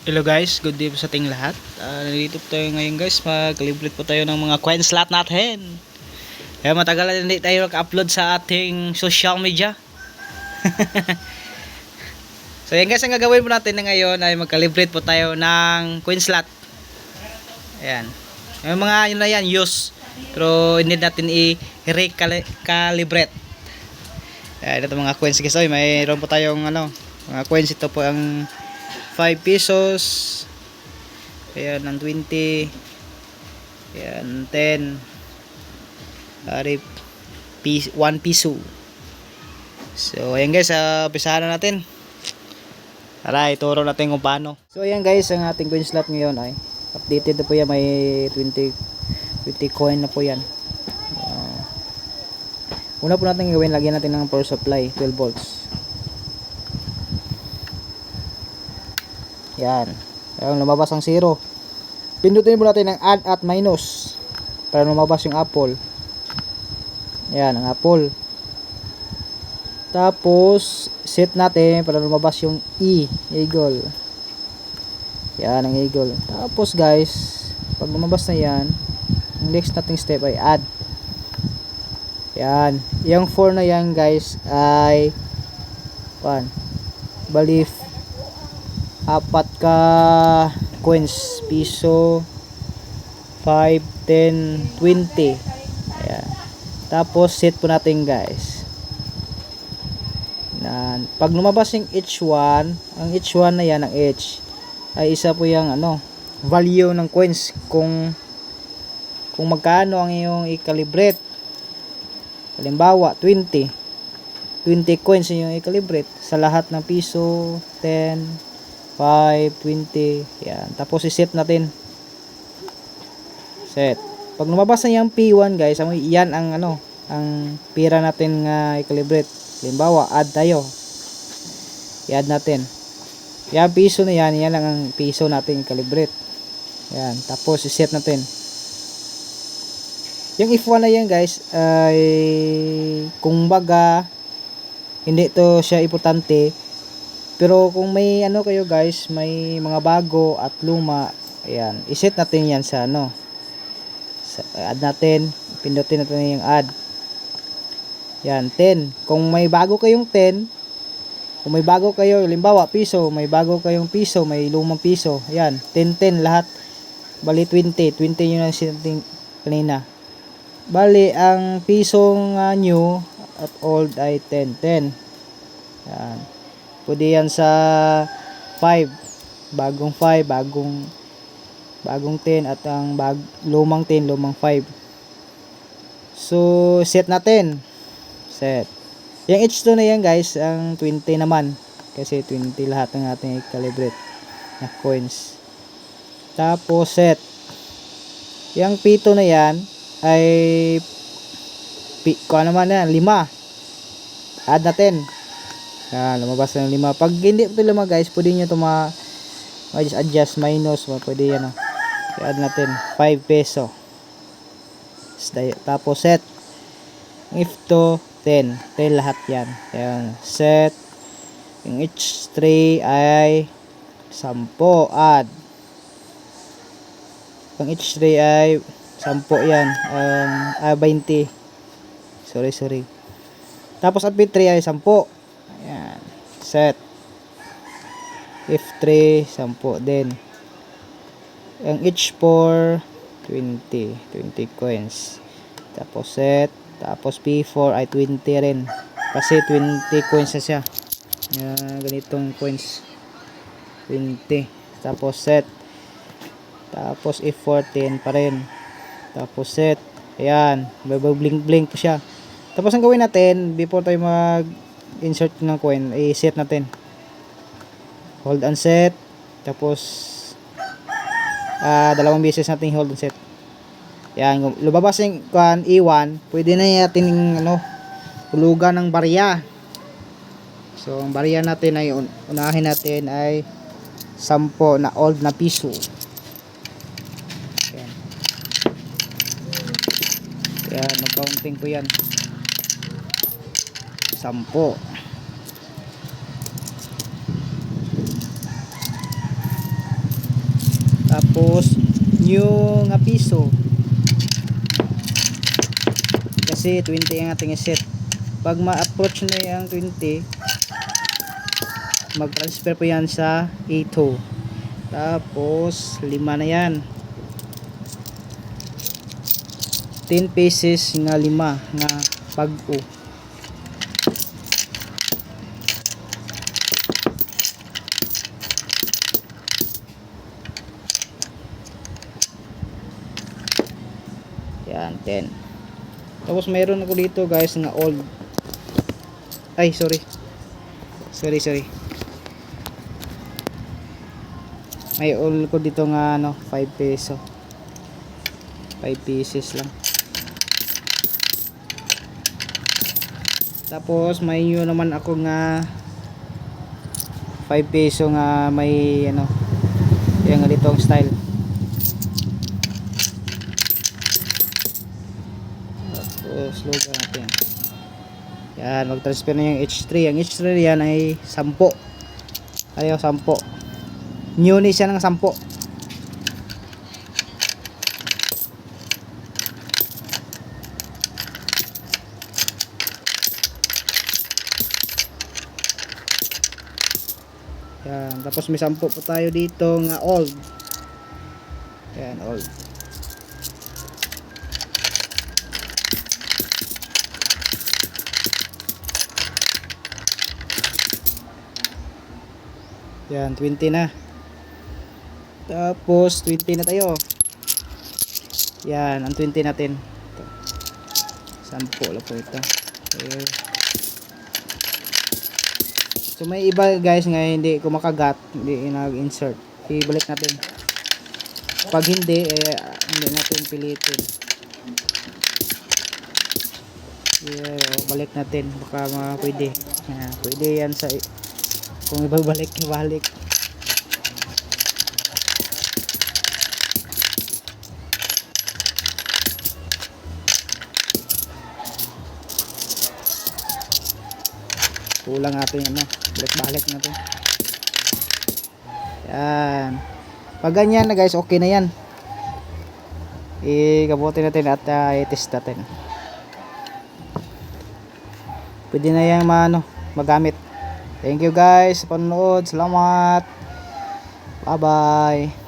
Hello guys, good day po sa ating lahat. Uh, nandito po tayo ngayon guys, mag-calibrate po tayo ng mga coin slot natin. Kaya matagal na hindi tayo nag-upload sa ating social media. so yan guys, ang gagawin po natin na ngayon ay mag-calibrate po tayo ng coin slot. Ayan. Yung mga yun na yan, use. Pero hindi natin i-recalibrate. Ayan, ito mga coins guys. Oy, mayroon po tayong ano, mga coins. Ito po ang 5 pesos. Ayan, ng 20. Ayan, 10. Ari, 1 piso. So, ayan guys, uh, pisahan na natin. Tara, ituro natin kung paano. So, ayan guys, ang ating coin slot ngayon ay updated na po yan. May 20, 20 coin na po yan. Ah, una po natin gawin, lagyan natin ng power supply, 12 volts. Yan. Ayun, lumabas ang zero. Pindutin po natin ang add at minus para lumabas yung apple. Yan, ang apple. Tapos, set natin para lumabas yung E, eagle. Yan, ang eagle. Tapos, guys, pag lumabas na yan, ang next nating step ay add. Yan. Yung 4 na yan, guys, ay pan. Bali, apat ka coins piso 5, 10, 20 ayan. Tapos set po natin guys. Na pag lumabas yung H1 ang H1 na yan ang H ay isa po yung ano value ng coins kung kung magkano ang iyong i-calibrate halimbawa 20 20 coins yung i-calibrate sa lahat ng piso 10 5, 20, yan. Tapos i-set natin. Set. Pag lumabas na yung P1 guys, yan ang ano, ang pira natin nga i-calibrate. Halimbawa, add tayo. I-add natin. Yan piso na yan, yan lang ang piso natin i-calibrate. Yan. Tapos i-set natin. Yung if 1 na yan guys, ay kung baga, hindi to siya importante, pero kung may ano kayo guys, may mga bago at luma, ayan, iset natin yan sa ano. Sa, add natin, pindutin natin yung add. Yan, 10. Kung may bago kayong 10, kung may bago kayo, limbawa piso, may bago kayong piso, may lumang piso, ayan, 10, 10 lahat. Bali 20, 20 yun ang sinating kanina. Bali, ang pisong uh, new at old ay 10, 10. Pwede yan sa 5. Bagong 5, bagong bagong 10 at ang bag, lumang 10, lumang 5. So, set natin. Set. Yung H2 na yan guys, ang 20 naman. Kasi 20 lahat ng ating i-calibrate na coins. Tapos set. Yung P2 na yan ay P, kung ano man yan, 5. Add natin. Yan, lumabas na ng 5. Pag hindi ito 5 guys, pwede nyo ito ma adjust, adjust minus. Pwede yan. Oh. I-add natin 5 peso. Tapos set. If to 10. 10 lahat yan. Yan. Set. Yung H3 ay 10. Add. Ang H3 ay 10 yan. Um, ah, 20. Sorry, sorry. Tapos ang P3 ay 10. Ayan. Set. F3, 10 din. Ang H4, 20. 20 coins. Tapos set. Tapos P4 ay 20 rin. Kasi 20 coins na siya. Yan, ganitong coins. 20. Tapos set. Tapos F14 pa rin. Tapos set. Ayan. Blink blink po siya. Tapos ang gawin natin, before tayo mag insert ng coin, i-set natin. Hold and set. Tapos, ah dalawang beses natin hold and set. Yan, lumabas yung kuan E1, pwede na natin ano, hulugan ng barya. So, ang barya natin ay un unahin natin ay 10 na old na piso. Yan. Yan, mag-counting ko yan. 10. Tapos new nga piso. Kasi 20 ang ating set. Pag ma-approach na yung 20, mag-transfer po yan sa A2. Tapos 5 na yan. 10 pesos nga 5 nga pag-o. Yan, 10. Tapos mayroon ako dito guys nga old. Ay, sorry. Sorry, sorry. May old ko dito nga ano, 5 peso. 5 pieces lang. Tapos may yun naman ako nga 5 peso nga may ano yung ganitong style. Tapos logo natin. Yan, mag-transfer na yung H3. Ang H3 yan ay 10. Ayaw 10. New ni siya ng 10. Yan, tapos may 10 po tayo dito nga old. Yan, old. Yan, 20 na. Tapos, 20 na tayo. Yan, ang 20 natin. Ito. Sampo lang po ito. Okay. So, may iba guys nga hindi ko makagat. Hindi nag-insert. Ibalik natin. Pag hindi, eh, hindi natin pilitin. Yeah, balik natin. Baka ma pwede. Yan, pwede yan sa kung ibabalik, ibalik. Kulang natin ano, balik-balik natin. Yan. Pag ganyan na guys, okay na yan. Ikabutin natin at uh, i-test natin. Pwede na yan maano, magamit. Thank you guys sa panonood. Salamat. Bye-bye.